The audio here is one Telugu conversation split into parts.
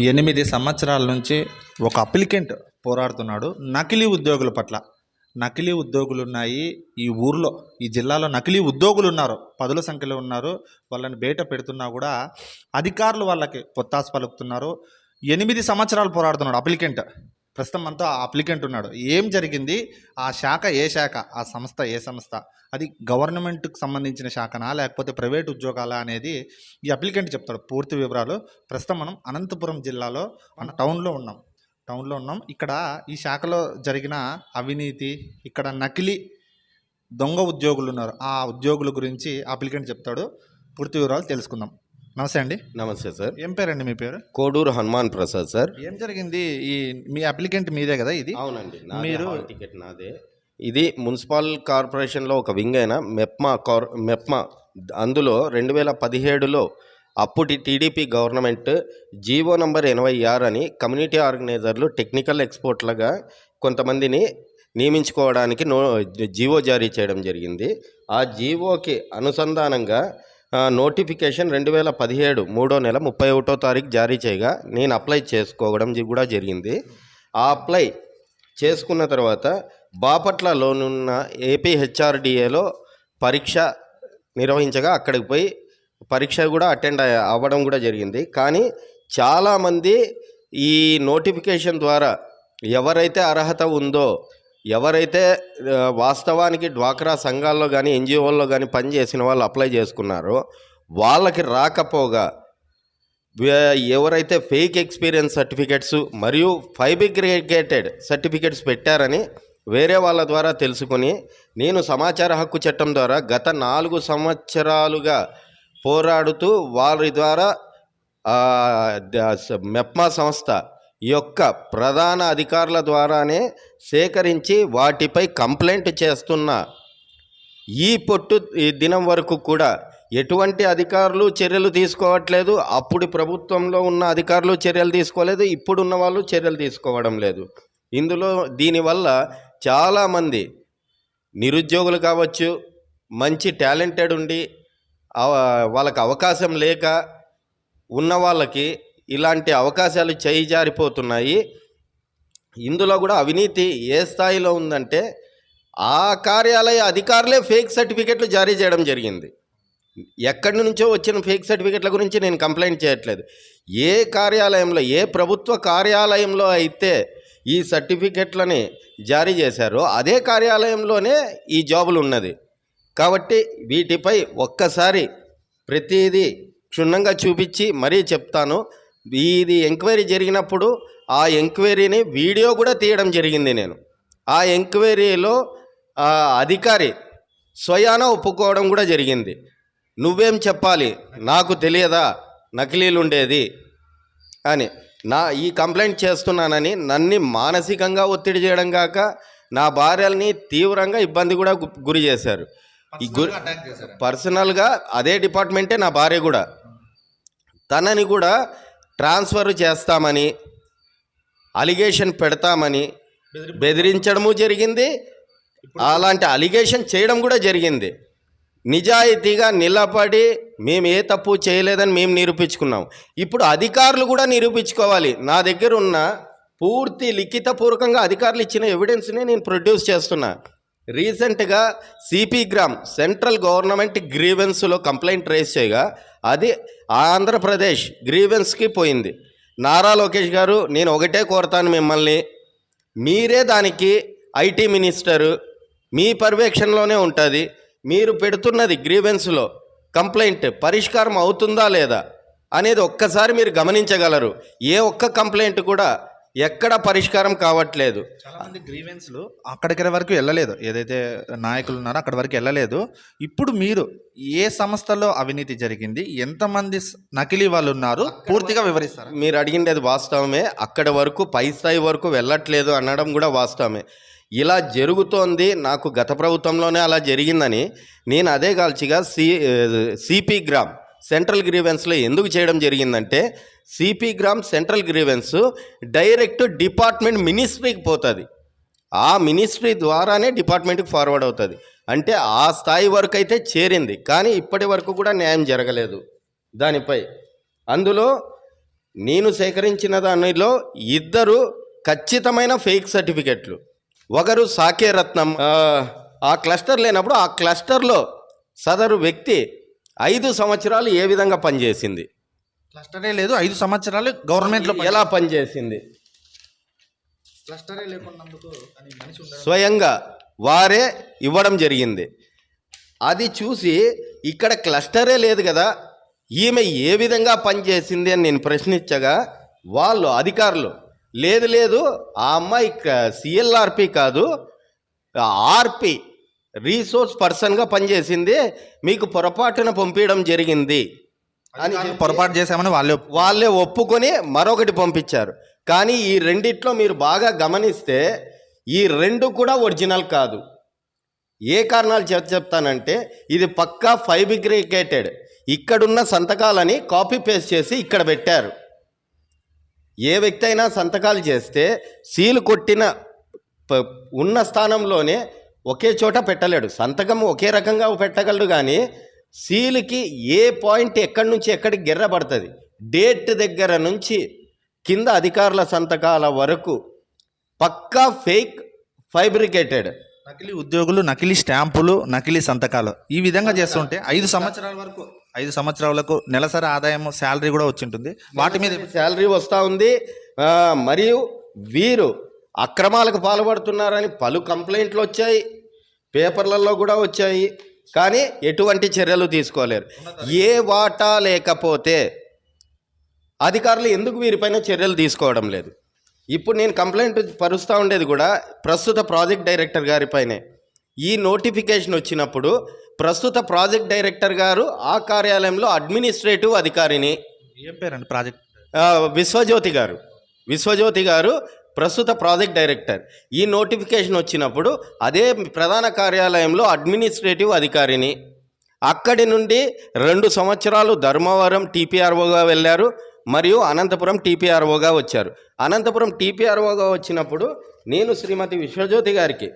ఎనిమిది సంవత్సరాల నుంచి ఒక అప్లికెంట్ పోరాడుతున్నాడు నకిలీ ఉద్యోగుల పట్ల. నకిలీ ఉద్యోగులు ఉన్నాయి ఈ ఊర్లో ఈ జిల్లాలో నకిలీ ఉద్యోగులు ఉన్నారు. పదుల సంఖ్యలో ఉన్నారు. వాళ్ళని బయట పెడుతున్నా కూడా అధికారులు వాళ్ళకి పొత్తాసు పలుకుతున్నారు. ఎనిమిది సంవత్సరాలు పోరాడుతున్నాడు అప్లికెంట్. ప్రస్తుతం అంతా ఆ అప్లికెంట్ ఉన్నాడు. ఏం జరిగింది? ఆ శాఖ ఏ శాఖ? ఆ సంస్థ ఏ సంస్థ? అది గవర్నమెంట్కి సంబంధించిన శాఖనా? లేకపోతే ప్రైవేట్ ఉద్యోగాలా అనేది ఈ అప్లికెంట్ చెప్తాడు. పూర్తి వివరాలు ప్రస్తుతం మనం అనంతపురం జిల్లాలో మన టౌన్లో ఉన్నాం. టౌన్లో ఉన్నాం. ఇక్కడ ఈ శాఖలో జరిగిన అవినీతి ఇక్కడ నకిలీ దొంగ ఉద్యోగులు ఉన్నారు. ఆ ఉద్యోగుల గురించి అప్లికెంట్ చెప్తాడు. పూర్తి వివరాలు తెలుసుకుందాం. నమస్తే అండి. నమస్తే సార్. ఏం పేరండి మీ పేరు? కోడూరు హనుమాన్ ప్రసాద్ సార్. ఏం జరిగింది? ఈ మీ అప్లికెంట్ మీదే కదా ఇది? అవునండి. మీరు- టికెట్ నాదే. ఇది మున్సిపల్ కార్పొరేషన్లో ఒక వింగ్ అయిన మెప్మా కార్ మెప్మా అందులో రెండు వేల పదిహేడులో అప్పటి టీడీపీ గవర్నమెంట్ జీవో నంబర్ ఎనభై ఆరు అని కమ్యూనిటీ ఆర్గనైజర్లు టెక్నికల్ ఎక్స్పోర్ట్లుగా కొంతమందిని నియమించుకోవడానికి నో జీవో జారీ చేయడం జరిగింది. ఆ జీవోకి అనుసంధానంగా నోటిఫికేషన్ రెండు వేల పదిహేడు మూడో నెల ముప్పై ఒకటో తారీఖు జారీ చేయగా నేను అప్లై చేసుకోవడం కూడా జరిగింది. ఆ అప్లై చేసుకున్న తర్వాత బాపట్లలోనున్న ఏపీ హెచ్ఆర్డిఏలో పరీక్ష నిర్వహించగా అక్కడికి పోయి పరీక్ష కూడా అటెండ్ అవ్వడం కూడా జరిగింది. కానీ చాలామంది ఈ నోటిఫికేషన్ ద్వారా ఎవరైతే అర్హత ఉందో ఎవరైతే వాస్తవానికి డ్వాక్రా సంఘాల్లో కానీ ఎన్జిఓల్లో కానీ పనిచేసిన వాళ్ళు అప్లై చేసుకున్నారో వాళ్ళకి రాకపోగా ఎవరైతే ఫేక్ ఎక్స్పీరియన్స్ సర్టిఫికెట్స్ మరియు ఫైబ్రికేటెడ్ సర్టిఫికెట్స్ పెట్టారని వేరే వాళ్ళ ద్వారా తెలుసుకొని నేను సమాచార హక్కు చట్టం ద్వారా గత నాలుగు సంవత్సరాలుగా పోరాడుతూ వారి ద్వారా మెప్మా సంస్థ యొక్క ప్రధాన అధికారుల ద్వారానే సేకరించి వాటిపై కంప్లైంట్ చేస్తున్న ఈ పొట్టు ఈ దినం వరకు కూడా ఎటువంటి అధికారులు చర్యలు తీసుకోవట్లేదు. అప్పుడు ప్రభుత్వంలో ఉన్న అధికారులు చర్యలు తీసుకోలేదు. ఇప్పుడున్న వాళ్ళు చర్యలు తీసుకోవడం లేదు. ఇందులో దీనివల్ల చాలామంది నిరుద్యోగులు కావచ్చు మంచి టాలెంటెడ్ ఉండి వాళ్ళకి అవకాశం లేక ఉన్న వాళ్ళకి ఇలాంటి అవకాశాలు చేయి జారిపోతున్నాయి ఇందులో కూడా అవినీతి ఏ స్థాయిలో ఉందంటే ఆ కార్యాలయ అధికారులే ఫేక్ సర్టిఫికెట్లు జారీ చేయడం జరిగింది. ఎక్కడి నుంచో వచ్చిన ఫేక్ సర్టిఫికెట్ల గురించి నేను కంప్లైంట్ చేయట్లేదు. ఏ కార్యాలయంలో ఏ ప్రభుత్వ కార్యాలయంలో అయితే ఈ సర్టిఫికెట్లని జారీ చేశారో అదే కార్యాలయంలోనే ఈ జాబులు ఉన్నది. కాబట్టి వీటిపై ఒక్కసారి ప్రతిదీ క్షుణ్ణంగా చూపించి మరీ చెప్తాను. ఇది ఎంక్వైరీ జరిగినప్పుడు ఆ ఎంక్వైరీని వీడియో కూడా తీయడం జరిగింది నేను. ఆ ఎంక్వైరీలో అధికారి స్వయాన ఒప్పుకోవడం కూడా జరిగింది. నువ్వేం చెప్పాలి? నాకు తెలియదా? నకిలీలు ఉండేది అని. నా ఈ కంప్లైంట్ చేస్తున్నానని నన్ను మానసికంగా ఒత్తిడి చేయడం కాక నా భార్యల్ని తీవ్రంగా ఇబ్బంది కూడా గురి చేశారు. ఈ గురి అటాక్ చేశారు? పర్సనల్గా అదే డిపార్ట్మెంటే నా భార్య కూడా. తనని కూడా ట్రాన్స్ఫర్ చేస్తామని అలిగేషన్ పెడతామని బెదిరించడము జరిగింది. అలాంటి అలిగేషన్ చేయడం కూడా జరిగింది. నిజాయితీగా నిలబడి మేము ఏ తప్పు చేయలేదని మేము నిరూపించుకున్నాం. ఇప్పుడు అధికారులు కూడా నిరూపించుకోవాలి. నా దగ్గర ఉన్న పూర్తి లిఖితపూర్వకంగా అధికారులు ఇచ్చిన ఎవిడెన్స్ని నేను ప్రొడ్యూస్ చేస్తున్నా. రీసెంట్గా సిపి గ్రామ్ సెంట్రల్ గవర్నమెంట్ గ్రీవెన్స్లో కంప్లైంట్ రేస్ చేయగా అది ఆంధ్రప్రదేశ్ గ్రీవెన్స్కి పోయింది. నారా లోకేష్ గారు నేను ఒకటే కోరతాను మిమ్మల్ని. మీరే దానికి ఐటీ మినిస్టరు. మీ పర్యవేక్షణలోనే ఉంటుంది. మీరు పెడుతున్నది గ్రీవెన్స్లో. కంప్లైంట్ పరిష్కారం అవుతుందా లేదా? అనేది ఒక్కసారి మీరు గమనించగలరు. ఏ ఒక్క కంప్లైంట్ కూడా ఎక్కడ పరిష్కారం కావట్లేదు. చాలా మంది గ్రీవెన్స్లు అక్కడికి వరకు వెళ్ళలేదు. ఏదైతే నాయకులు ఉన్నారో అక్కడి వరకు వెళ్ళలేదు. ఇప్పుడు మీరు ఏ సంస్థలో అవినీతి జరిగింది? ఎంతమంది నకిలీ వాళ్ళు ఉన్నారు? పూర్తిగా వివరిస్తారు? మీరు అడిగిండేది వాస్తవమే. అక్కడ వరకు పై స్థాయి వరకు వెళ్ళట్లేదు అనడం కూడా వాస్తవమే. ఇలా జరుగుతోంది. నాకు గత ప్రభుత్వంలోనే అలా జరిగిందని నేను అదే కాల్చిగా సి సిపి గ్రామ్ సెంట్రల్ గ్రీవెన్స్లో ఎందుకు చేయడం జరిగిందంటే CP gram central grievance direct department మినిస్ట్రీకి పోతుంది. ఆ మినిస్ట్రీ ద్వారానే డిపార్ట్మెంట్కి ఫార్వర్డ్ అవుతుంది. అంటే ఆ స్థాయి వరకు అయితే చేరింది. కానీ ఇప్పటి వరకు కూడా న్యాయం జరగలేదు దానిపై. అందులో నేను సేకరించిన దానిలో ఇద్దరు ఖచ్చితమైన ఫేక్ సర్టిఫికెట్లు. ఒకరు సాకే రత్నం ఆ, ఆ క్లస్టర్ లేనప్పుడు ఆ క్లస్టర్లో సదరు వ్యక్తి ఐదు సంవత్సరాలు ఏ విధంగా పనిచేసింది? క్లస్టరే లేదు ఐదు సంవత్సరాలు గవర్నమెంట్లో ఎలా పనిచేసింది? క్లస్టరే లేకున్నందుకు స్వయంగా వారే ఇవ్వడం జరిగింది. అది చూసి ఇక్కడ క్లస్టరే లేదు కదా ఈమె ఏ విధంగా పనిచేసింది అని నేను ప్రశ్నించగా వాళ్ళు అధికారులు లేదు లేదు ఆ అమ్మాయి సిఎల్ఆర్పి కాదు ఆర్పి రీసోర్స్ పర్సన్గా పనిచేసింది మీకు పొరపాటున పంపించడం జరిగింది. అని పొరపాటు చేశామని వాళ్ళే వాళ్ళే ఒప్పుకొని మరొకటి పంపించారు. కానీ ఈ రెండిట్లో మీరు బాగా గమనిస్తే ఈ రెండు కూడా ఒరిజినల్ కాదు. ఏ కారణాలు చెప్ చెప్తానంటే ఇది పక్కా ఫైబ్రికేటెడ్. ఇక్కడున్న సంతకాలని కాపీ పేస్ట్ చేసి ఇక్కడ పెట్టారు. ఏ వ్యక్తి అయినా సంతకాలు చేస్తే సీలు కొట్టిన ఉన్న స్థానంలోనే ఒకే చోట పెట్టలేడు. సంతకం ఒకే రకంగా పెట్టగలడు కానీ సీలుకి ఏ పాయింట్ ఎక్కడి నుంచి ఎక్కడికి గిర్ర పడుతుంది? డేట్ దగ్గర నుంచి కింద అధికారుల సంతకాల వరకు పక్కా ఫేక్ ఫైబ్రికేటెడ్. నకిలీ ఉద్యోగులు నకిలీ స్టాంపులు నకిలీ సంతకాలు ఈ విధంగా చేస్తుంటే ఐదు సంవత్సరాల వరకు. ఐదు సంవత్సరాలకు నెలసరి ఆదాయం శాలరీ కూడా వచ్చి ఉంటుంది వాటి మీద శాలరీ వస్తూ ఉంది. మరియు వీరు అక్రమాలకు పాల్పడుతున్నారని పలు కంప్లైంట్లు వచ్చాయి. పేపర్లలో కూడా వచ్చాయి. కానీ ఎటువంటి చర్యలు తీసుకోలేరు. ఏ వాటా లేకపోతే అధికారులు ఎందుకు వీరిపైన చర్యలు తీసుకోవడం లేదు? ఇప్పుడు నేను కంప్లైంట్ పరుస్తూ ఉండేది కూడా ప్రస్తుత ప్రాజెక్ట్ డైరెక్టర్ గారిపైనే. ఈ నోటిఫికేషన్ వచ్చినప్పుడు ప్రస్తుత ప్రాజెక్ట్ డైరెక్టర్ గారు ఆ కార్యాలయంలో అడ్మినిస్ట్రేటివ్ అధికారిని ఏం పేరండి ప్రాజెక్ట్? విశ్వజ్యోతి గారు. విశ్వజ్యోతి గారు ప్రస్తుత ప్రాజెక్ట్ డైరెక్టర్. ఈ నోటిఫికేషన్ వచ్చినప్పుడు అదే ప్రధాన కార్యాలయంలో అడ్మినిస్ట్రేటివ్ అధికారిని. అక్కడి నుండి రెండు సంవత్సరాలు ధర్మవరం టీపీఆర్ఓగా వెళ్ళారు. మరియు అనంతపురం టీపీఆర్ఓగా వచ్చారు. అనంతపురం టీపీఆర్ఓగా వచ్చినప్పుడు నేను శ్రీమతి విశ్వజ్యోతి గారికి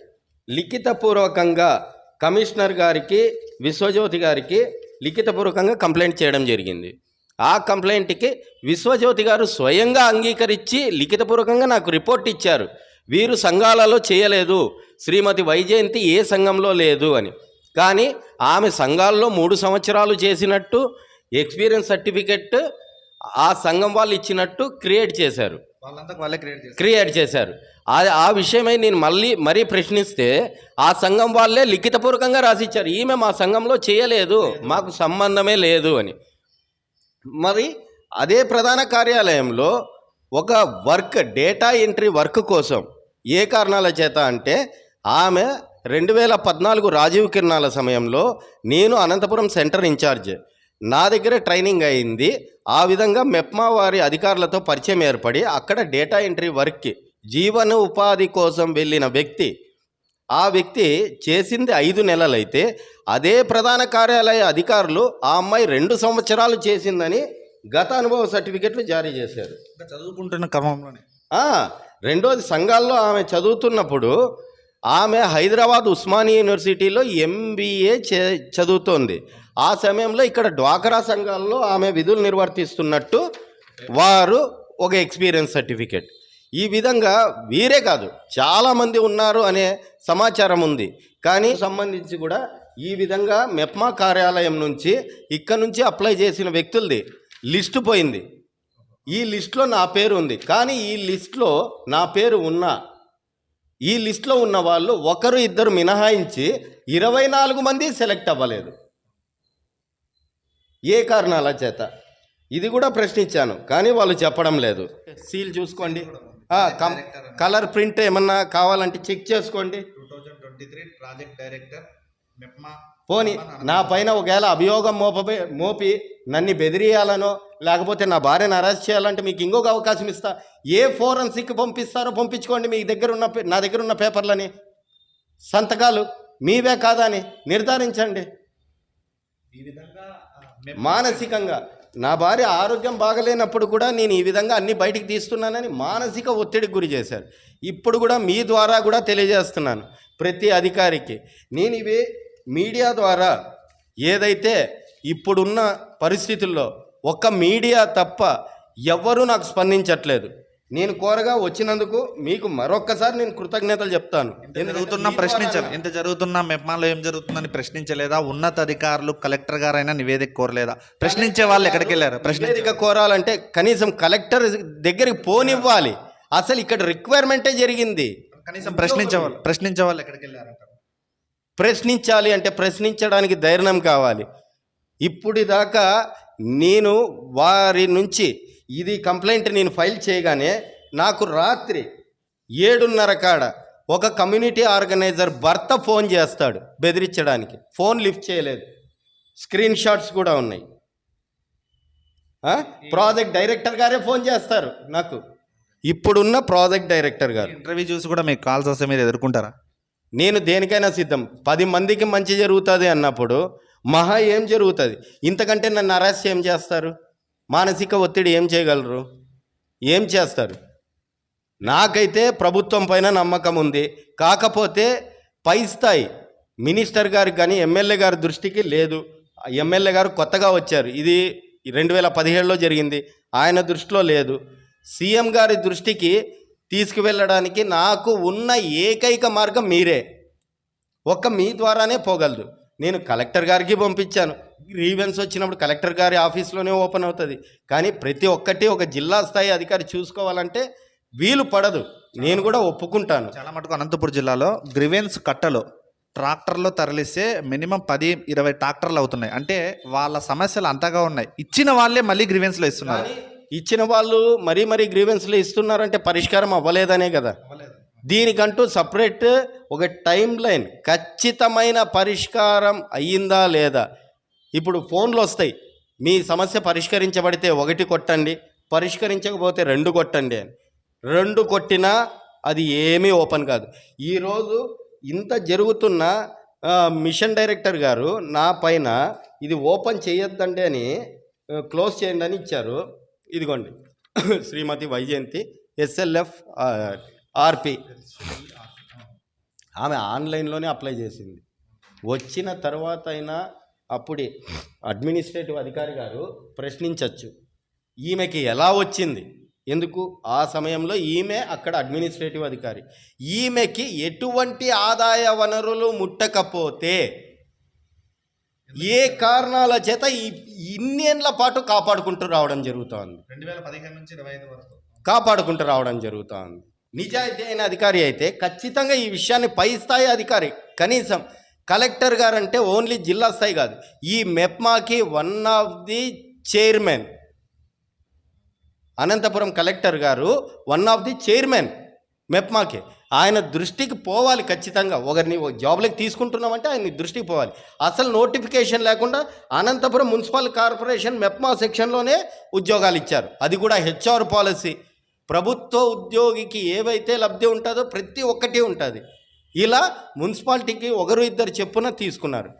లిఖితపూర్వకంగా కమిషనర్ గారికి విశ్వజ్యోతి గారికి లిఖితపూర్వకంగా కంప్లైంట్ చేయడం జరిగింది. ఆ కంప్లైంట్కి విశ్వజ్యోతి గారు స్వయంగా అంగీకరించి లిఖితపూర్వకంగా నాకు రిపోర్ట్ ఇచ్చారు. వీరు సంఘాలలో చేయలేదు. శ్రీమతి వైజయంతి ఏ సంఘంలో లేదు అని. కానీ ఆమె సంఘాల్లో మూడు సంవత్సరాలు చేసినట్టు ఎక్స్పీరియన్స్ సర్టిఫికెట్ ఆ సంఘం వాళ్ళు ఇచ్చినట్టు క్రియేట్ చేశారు. క్రియేట్ చేశారు. ఆ ఆ విషయమై నేను మళ్ళీ మరీ ప్రశ్నిస్తే ఆ సంఘం వాళ్ళే లిఖితపూర్వకంగా రాసిచ్చారు. ఈమె మా సంఘంలో చేయలేదు. మాకు సంబంధమే లేదు అని. మరి అదే ప్రధాన కార్యాలయంలో ఒక వర్క్ డేటా ఎంట్రీ వర్క్ కోసం ఏ కారణాల చేత అంటే ఆమె రెండు వేల పద్నాలుగు రాజీవ్ కిరణాల సమయంలో నేను అనంతపురం సెంటర్ ఇన్ఛార్జ్. నా దగ్గర ట్రైనింగ్ అయింది. ఆ విధంగా మెప్మా వారి అధికారులతో పరిచయం ఏర్పడి అక్కడ డేటా ఎంట్రీ వర్క్కి జీవన ఉపాధి కోసం వెళ్ళిన వ్యక్తి ఆ వ్యక్తి చేసింది ఐదు నెలలైతే అదే ప్రధాన కార్యాలయ అధికారులు ఆ అమ్మాయి రెండు సంవత్సరాలు చేసిందని గత అనుభవ సర్టిఫికెట్లు జారీ చేశారు. చదువుకుంటున్న క్రమంలోనే. రెండోది సంఘాల్లో ఆమె చదువుతున్నప్పుడు ఆమె హైదరాబాద్ ఉస్మానియా యూనివర్సిటీలో ఎంబీఏ చే చదువుతోంది. ఆ సమయంలో ఇక్కడ డ్వాకరా సంఘాల్లో ఆమె విధులు నిర్వర్తిస్తున్నట్టు వారు ఒక ఎక్స్పీరియన్స్ సర్టిఫికెట్. ఈ విధంగా వీరే కాదు చాలామంది ఉన్నారు అనే సమాచారం ఉంది. కానీ సంబంధించి కూడా ఈ విధంగా మెప్మా కార్యాలయం నుంచి ఇక్కడ నుంచి అప్లై చేసిన వ్యక్తులది లిస్టు పోయింది. ఈ లిస్ట్లో నా పేరు ఉంది. కానీ ఈ లిస్ట్లో నా పేరు ఉన్నా ఈ లిస్ట్లో ఉన్న వాళ్ళు ఒకరు ఇద్దరు మినహాయించి ఇరవై నాలుగు మంది సెలెక్ట్ అవ్వలేదు. ఏ కారణాల చేత? ఇది కూడా ప్రశ్నించాను కానీ వాళ్ళు చెప్పడం లేదు. సీల్ చూసుకోండి. కలర్ ప్రింట్ ఏమన్నా కావాలంటే చెక్ చేసుకోండి. ప్రాజెక్ట్ డైరెక్టర్ పోని నా పైన ఒకవేళ అభియోగం మోపబే మోపి నన్ను బెదిరియాలనో లేకపోతే నా భార్యను అరెస్ట్ చేయాలంటే మీకు ఇంకొక అవకాశం ఇస్తా. ఏ ఫోరెన్సిక్ పంపిస్తారో పంపించుకోండి మీ దగ్గర ఉన్న నా దగ్గర ఉన్న పేపర్లని. సంతకాలు మీవే కాదా అని నిర్ధారించండి. ఈ విధంగా మానసికంగా. నా భార్య ఆరోగ్యం బాగలేనప్పుడు కూడా నేను ఈ విధంగా అన్ని బయటికి తీస్తున్నానని మానసిక ఒత్తిడికి గురి చేశారు. ఇప్పుడు కూడా మీ ద్వారా కూడా తెలియజేస్తున్నాను ప్రతి అధికారికి. నేను ఇవి మీడియా ద్వారా ఏదైతే ఇప్పుడున్న పరిస్థితుల్లో ఒక్క మీడియా తప్ప ఎవ్వరూ నాకు స్పందించట్లేదు. నేను కోరగా వచ్చినందుకు మీకు మరొక్కసారి నేను కృతజ్ఞతలు చెప్తాను. జరుగుతున్నా ప్రశ్నించాలి ఇంత జరుగుతున్నా మెప్మాలో ఏం జరుగుతుందని ప్రశ్నించలేదా? ఉన్నతాధికారులు కలెక్టర్ గారైనా నివేదిక కోరలేదా? ప్రశ్నించే వాళ్ళు ఎక్కడికి వెళ్ళారు? నివేదిక కోరాలంటే కనీసం కలెక్టర్ దగ్గరికి పోనివ్వాలి. అసలు ఇక్కడ రిక్వైర్మెంటే జరిగింది. కనీసం ప్రశ్నించే వాళ్ళు ప్రశ్నించే వాళ్ళు ఎక్కడికి వెళ్ళారంటారు ప్రశ్నించాలి అంటే ప్రశ్నించడానికి ధైర్యం కావాలి. ఇప్పుడిదాకా నేను వారి నుంచి ఇది కంప్లైంట్ నేను ఫైల్ చేయగానే నాకు రాత్రి ఏడున్నర కాడ ఒక కమ్యూనిటీ ఆర్గనైజర్ భర్త ఫోన్ చేస్తాడు బెదిరించడానికి. ఫోన్ లిఫ్ట్ చేయలేదు. స్క్రీన్ షాట్స్ కూడా ఉన్నాయి? ప్రాజెక్ట్ డైరెక్టర్ గారే ఫోన్ చేస్తారు నాకు. ఇప్పుడున్న ప్రాజెక్ట్ డైరెక్టర్ గారు. ఇంటర్వ్యూ చూసి కూడా మీకు కాల్స్ వస్తే మీరు ఎదుర్కొంటారా? నేను దేనికైనా సిద్ధం. పది మందికి మంచి జరుగుతుంది అన్నప్పుడు మహా ఏం జరుగుతుంది? ఇంతకంటే నన్ను అరెస్ట్ ఏం చేస్తారు? మానసిక ఒత్తిడి ఏం చేయగలరు? ఏం చేస్తారు? నాకైతే ప్రభుత్వం పైన నమ్మకం ఉంది. కాకపోతే పై స్థాయి మినిస్టర్ గారికి కానీ ఎమ్మెల్యే గారి దృష్టికి లేదు. ఎమ్మెల్యే గారు కొత్తగా వచ్చారు. ఇది రెండు వేల పదిహేడులో జరిగింది. ఆయన దృష్టిలో లేదు. సీఎం గారి దృష్టికి తీసుకువెళ్ళడానికి నాకు ఉన్న ఏకైక మార్గం మీరే. ఒక్క మీ ద్వారానే పోగలదు. నేను కలెక్టర్ గారికి పంపించాను. గ్రీవెన్స్ వచ్చినప్పుడు కలెక్టర్ గారి ఆఫీస్లోనే ఓపెన్ అవుతుంది. కానీ ప్రతి ఒక్కటి ఒక జిల్లా స్థాయి అధికారి చూసుకోవాలంటే వీలు పడదు. నేను కూడా ఒప్పుకుంటాను. చాలా మటుకు అనంతపురం జిల్లాలో గ్రివెన్స్ కట్టలు ట్రాక్టర్లో తరలిస్తే మినిమం పది ఇరవై ట్రాక్టర్లు అవుతున్నాయి. అంటే వాళ్ళ సమస్యలు అంతగా ఉన్నాయి. ఇచ్చిన వాళ్ళే మళ్ళీ గ్రివెన్స్లో ఇస్తున్నారు. ఇచ్చిన వాళ్ళు మరీ మరీ గ్రీవెన్స్లు ఇస్తున్నారంటే పరిష్కారం అవ్వలేదనే కదా. దీనికంటూ సపరేట్ ఒక టైం లైన్ ఖచ్చితమైన పరిష్కారం అయ్యిందా లేదా ఇప్పుడు ఫోన్లు వస్తాయి. మీ సమస్య పరిష్కరించబడితే ఒకటి కొట్టండి. పరిష్కరించకపోతే రెండు కొట్టండి అని. రెండు కొట్టినా అది ఏమీ ఓపెన్ కాదు. ఈరోజు ఇంత జరుగుతున్న మిషన్ డైరెక్టర్ గారు నా పైన ఇది ఓపెన్ చేయొద్దండి అని క్లోజ్ చేయండి అని ఇచ్చారు. ఇదిగోండి. శ్రీమతి వైజయంతి ఎస్ఎల్ఎఫ్ ఆర్పి. ఆమె ఆన్లైన్లోనే అప్లై చేసింది. వచ్చిన తర్వాత అయినా అప్పుడే అడ్మినిస్ట్రేటివ్ అధికారి గారు ప్రశ్నించవచ్చు ఈమెకి ఎలా వచ్చింది? ఎందుకు? ఆ సమయంలో ఈమె అక్కడ అడ్మినిస్ట్రేటివ్ అధికారి. ఈమెకి ఎటువంటి ఆదాయ వనరులు ముట్టకపోతే ఏ కారణాల చేత ఇన్నేళ్ళ పాటు కాపాడుకుంటూ రావడం జరుగుతోంది? రెండు వేల పదిహేను నుంచి ఇరవై ఐదు వరకు. కాపాడుకుంటూ రావడం జరుగుతోంది. నిజాయితీ అయిన అధికారి అయితే ఖచ్చితంగా ఈ విషయాన్ని పై స్థాయి అధికారి కనీసం కలెక్టర్ గారు అంటే ఓన్లీ జిల్లా స్థాయి కాదు. ఈ మెప్మాకి one of the chairman Anantapuram collector గారు వన్ ఆఫ్ ది చైర్మన్ మెప్మాకి. ఆయన దృష్టికి పోవాలి ఖచ్చితంగా. ఒకరిని ఒక జాబ్లోకి తీసుకుంటున్నామంటే ఆయన దృష్టికి పోవాలి. అసలు నోటిఫికేషన్ లేకుండా అనంతపురం మున్సిపల్ కార్పొరేషన్ మెప్మా సెక్షన్లోనే ఉద్యోగాలు ఇచ్చారు. అది కూడా హెచ్ఆర్ పాలసీ. ప్రభుత్వ ఉద్యోగికి ఏవైతే లబ్ధి ఉంటుందో ప్రతి ఒక్కటి ఉంటుంది. ఇలా మున్సిపాలిటీకి ఒకరు ఇద్దరు చెప్పున తీసుకున్నారు.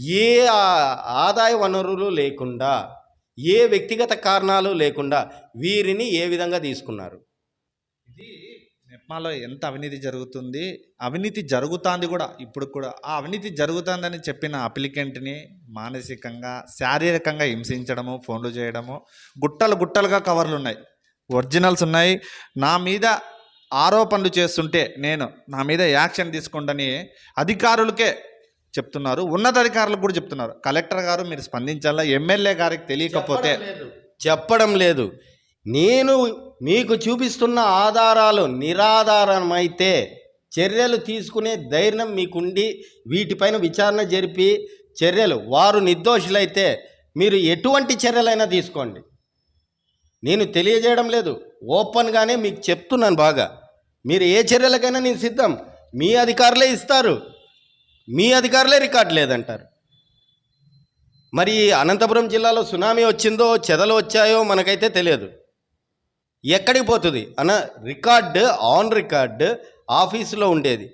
ఏ ఆ- ఆదాయ వనరులు లేకుండా ఏ వ్యక్తిగత కారణాలు లేకుండా వీరిని ఏ విధంగా తీసుకున్నారు? ఇది మెప్మాలో ఎంత అవినీతి జరుగుతుంది? అవినీతి జరుగుతుంది కూడా ఇప్పుడు కూడా. ఆ అవినీతి జరుగుతుందని చెప్పిన అప్లికెంట్ని మానసికంగా శారీరకంగా హింసించడము ఫోన్లు చేయడము గుట్టలు గుట్టలుగా కవర్లు ఉన్నాయి. ఒరిజినల్స్ ఉన్నాయి. నా మీద ఆరోపణలు చేస్తుంటే నేను నా మీద యాక్షన్ తీసుకుంటని అధికారులకే చెప్తున్నారు. ఉన్నతాధికారులకు కూడా చెప్తున్నారు. కలెక్టర్ గారు మీరు స్పందించాలా? ఎమ్మెల్యే గారికి తెలియకపోతే చెప్పడం లేదు. చెప్పడం లేదు. నేను మీకు చూపిస్తున్న ఆధారాలు నిరాధారమైతే చర్యలు తీసుకునే ధైర్యం మీకుండి వీటిపైన విచారణ జరిపి చర్యలు వారు నిర్దోషులైతే మీరు ఎటువంటి చర్యలైనా తీసుకోండి. నేను తెలియజేయడం లేదు. ఓపెన్గానే మీకు చెప్తున్నాను బాగా. మీరు ఏ చర్యలకైనా నేను సిద్ధం. మీ అధికారులే ఇస్తారు. మీ అధికారులే రికార్డు లేదంటారు. మరి అనంతపురం జిల్లాలో సునామీ వచ్చిందో చెదలు వచ్చాయో మనకైతే తెలియదు. ఎక్కడికి పోతుంది? అన్న రికార్డు ఆన్ రికార్డు ఆఫీసులో ఉండేది.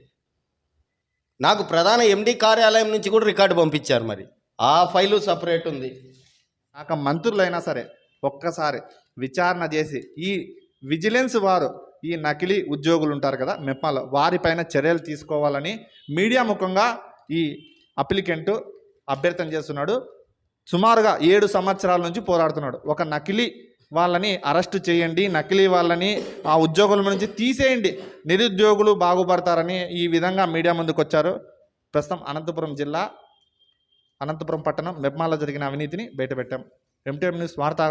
నాకు ప్రధాన ఎండి కార్యాలయం నుంచి కూడా రికార్డు పంపించారు మరి. ఆ ఫైలు సపరేట్ ఉంది. నాకు మంత్రులైనా సరే ఒక్కసారి విచారణ చేసి ఈ విజిలెన్స్ వారు ఈ నకిలీ ఉద్యోగులు ఉంటారు కదా మెప్మాలో వారిపైన చర్యలు తీసుకోవాలని మీడియా ముఖంగా ఈ అప్లికెంట్ అభ్యర్థన చేస్తున్నాడు. సుమారుగా ఏడు సంవత్సరాల నుంచి పోరాడుతున్నాడు. ఒక నకిలీ వాళ్ళని అరెస్ట్ చేయండి నకిలీ వాళ్ళని ఆ ఉద్యోగుల నుంచి తీసేయండి. నిరుద్యోగులు బాగుపడతారని ఈ విధంగా మీడియా ముందుకు వచ్చారు ప్రస్తుతం అనంతపురం జిల్లా అనంతపురం పట్టణం మెప్మాలో జరిగిన అవినీతిని బయటపెట్టాం. ఎంటీఎం న్యూస్ వార్తా